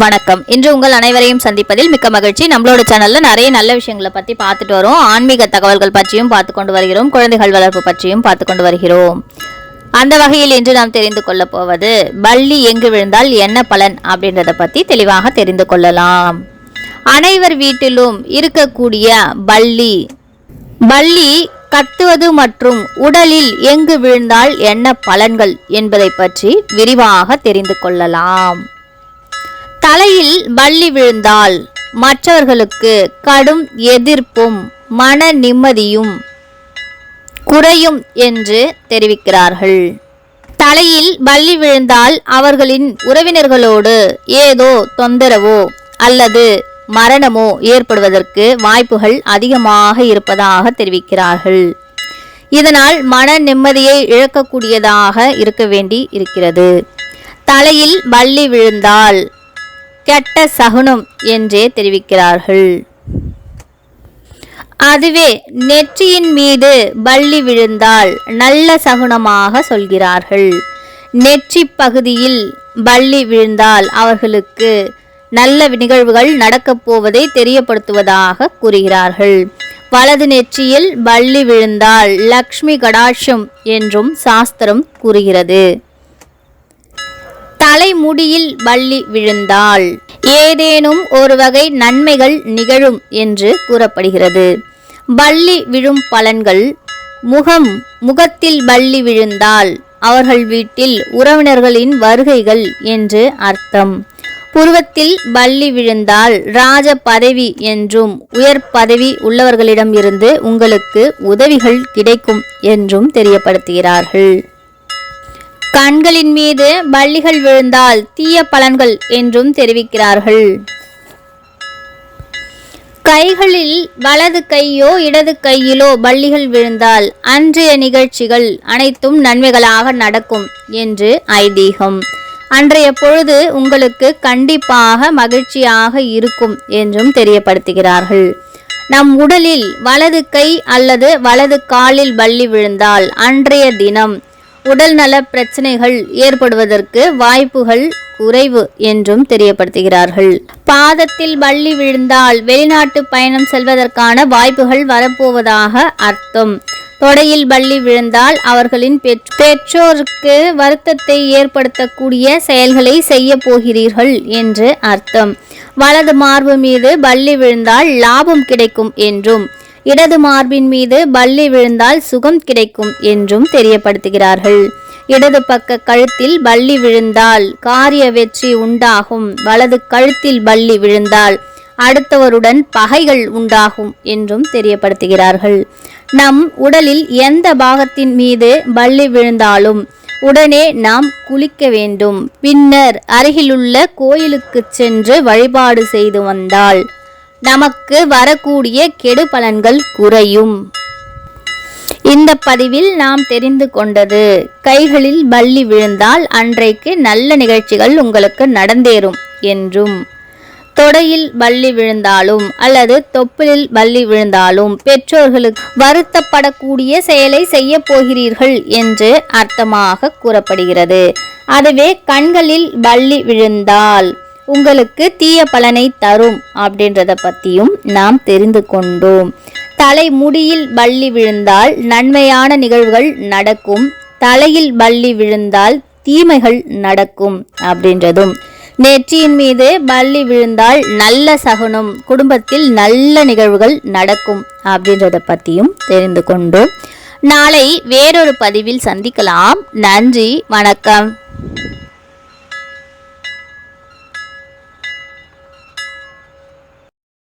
வணக்கம். இன்று உங்கள் அனைவரையும் சந்திப்பதில் மிக்க மகிழ்ச்சி. நம்மளோட சேனல்ல நிறைய நல்ல விஷயங்களை பத்தி பார்த்துட்டு வரோம். ஆன்மீக தகவல்கள் பற்றியும் பார்த்து கொண்டு வருகிறோம். குழந்தைகள் வளர்ப்பு பற்றியும் பார்த்து கொண்டு வருகிறோம். அந்த வகையில் இன்று நாம் தெரிந்து கொள்ள போவது பள்ளி எங்கு விழுந்தால் என்ன பலன் அப்படின்றத பத்தி தெளிவாக தெரிந்து கொள்ளலாம். அனைவர் வீட்டிலும் இருக்கக்கூடிய பள்ளி. பள்ளி கத்துவது மற்றும் உடலில் எங்கு விழுந்தால் என்ன பலன்கள் என்பதை பற்றி விரிவாக தெரிந்து கொள்ளலாம். தலையில் பள்ளி விழுந்தால் மற்றவர்களுக்கு கடும் எதிர்ப்பும் மன நிம்மதியும் குறையும் என்று தெரிவிக்கிறார்கள். தலையில் பள்ளி விழுந்தால் அவர்களின் உறவினர்களோடு ஏதோ தொந்தரவோ அல்லது மரணமோ ஏற்படுவதற்கு வாய்ப்புகள் அதிகமாக இருப்பதாக தெரிவிக்கிறார்கள். இதனால் மன நிம்மதியை இழக்கக்கூடியதாக இருக்க வேண்டி இருக்கிறது. தலையில் பள்ளி விழுந்தால் கெட்ட சகுனம் என்றே தெரிவிக்கிறார்கள். அதுவே நெற்றியின் மீது பள்ளி விழுந்தால் நல்ல சகுனமாக சொல்கிறார்கள். நெற்றி பகுதியில் பள்ளி விழுந்தால் அவர்களுக்கு நல்ல நிகழ்வுகள் நடக்கப் போவதை தெரியப்படுத்துவதாக கூறுகிறார்கள். வலது நெற்றியில் பள்ளி விழுந்தால் லக்ஷ்மி கடாட்சம் என்றும் சாஸ்திரம் கூறுகிறது. தலைமுடியில் பள்ளி விழுந்தால் ஏதேனும் ஒரு வகை நன்மைகள் நிகழும் என்று கூறப்படுகிறது. பள்ளி விழும் பலன்கள் முகம் முகத்தில் பள்ளி விழுந்தால் அவர்கள் வீட்டில் உறவினர்களின் வருகைகள் என்று அர்த்தம். புருவத்தில் பள்ளி விழுந்தால் ராஜ பதவி என்றும் உயர் பதவி உள்ளவர்களிடம் இருந்து உங்களுக்கு உதவிகள் கிடைக்கும் என்றும் தெரியப்படுத்துகிறார்கள். கண்களின் மீது பள்ளிகள் விழுந்தால் தீய பலன்கள் என்றும் தெரிவிக்கிறார்கள். கைகளில் வலது கையோ இடது கையிலோ பள்ளிகள் விழுந்தால் அன்றைய நிகழ்ச்சிகள் அனைத்தும் நன்மைகளாக நடக்கும் என்று ஐதீகம். அன்றைய பொழுது உங்களுக்கு கண்டிப்பாக மகிழ்ச்சியாக இருக்கும் என்றும் தெரியப்படுத்துகிறார்கள். நம் உடலில் வலது கை அல்லது வலது காலில் பள்ளி விழுந்தால் அன்றைய தினம் உடல்நல பிரச்சனைகள் ஏற்படுவதற்கு வாய்ப்புகள் குறைவு என்றும் தெரியப்படுத்துகிறார்கள். பாதத்தில் பள்ளி விழுந்தால் வெளிநாட்டு பயணம் செல்வதற்கான வாய்ப்புகள் வரப்போவதாக அர்த்தம். தொடையில் பள்ளி விழுந்தால் அவர்களின் பெற்றோருக்கு வருத்தத்தை ஏற்படுத்தக்கூடிய செயல்களை செய்ய போகிறீர்கள் என்று அர்த்தம். வலது மார்பு மீது பள்ளி விழுந்தால் லாபம் கிடைக்கும் என்றும் இடது மார்பின் மீது பள்ளி விழுந்தால் சுகம் கிடைக்கும் என்றும் தெரியப்படுத்துகிறார்கள். இடது பக்க கழுத்தில் பள்ளி விழுந்தால் காரிய வெற்றி உண்டாகும். வலது கழுத்தில் பள்ளி விழுந்தால் அடுத்தவருடன் பகைகள் உண்டாகும் என்றும் தெரியப்படுத்துகிறார்கள். நம் உடலில் எந்த பாகத்தின் மீது பள்ளி விழுந்தாலும் உடனே நாம் குளிக்க வேண்டும். பின்னர் அருகிலுள்ள கோயிலுக்கு சென்று வழிபாடு செய்து வந்தால் நமக்கு வரக்கூடிய கெடு பலன்கள் குறையும். இந்த பதிவில் நாம் தெரிந்து கொண்டது கைகளில் பள்ளி விழுந்தால் அன்றைக்கு நல்ல நிகழ்ச்சிகள் உங்களுக்கு நடந்தேறும் என்றும் தொடையில் பள்ளி விழுந்தாலும் அல்லது தொப்பிலில் பள்ளி விழுந்தாலும் பெற்றோர்களுக்கு வருத்தப்படக்கூடிய செயலை செய்ய போகிறீர்கள் என்று அர்த்தமாக கூறப்படுகிறது. அதுவே கண்களில் பள்ளி விழுந்தால் உங்களுக்கு தீய பலனை தரும் அப்படின்றத பற்றியும் நாம் தெரிந்து கொண்டோம். தலை முடியில் பள்ளி விழுந்தால் நன்மையான நிகழ்வுகள் நடக்கும். தலையில் பள்ளி விழுந்தால் தீமைகள் நடக்கும் அப்படின்றதும். நெற்றியின் மீது பள்ளி விழுந்தால் நல்ல சகுனம் குடும்பத்தில் நல்ல நிகழ்வுகள் நடக்கும் அப்படின்றத பற்றியும் தெரிந்து கொண்டோம். நாளை வேறொரு பதிவில் சந்திக்கலாம். நன்றி வணக்கம்.